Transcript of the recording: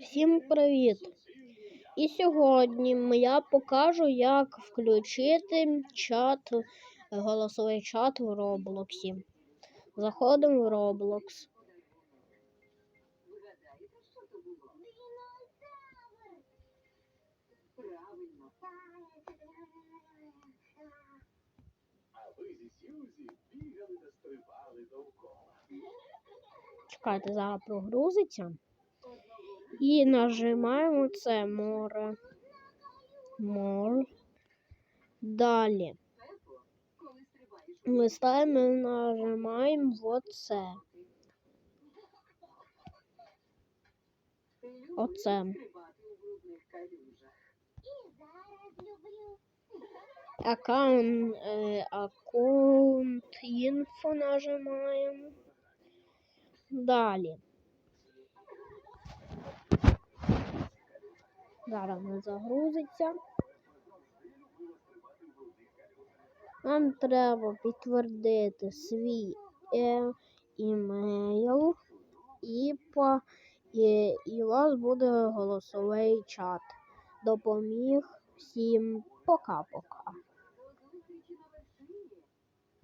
Всім привіт! І сьогодні я покажу, як включити чат, голосовий чат в Роблоксі. Заходимо в Roblox. Довкола. Чекайте, зараз прогрузиться. І нажимаємо це море. Мор. Далі. Листаємо і нажимаємо вот це. Оце. Аккаунт, е, аккаунт інфо нажимаємо. Далі. Зараз не загрузиться. Нам треба підтвердити свій е, імейл і, по, і, і у вас буде голосовий чат. Допоміг всім пока-пока.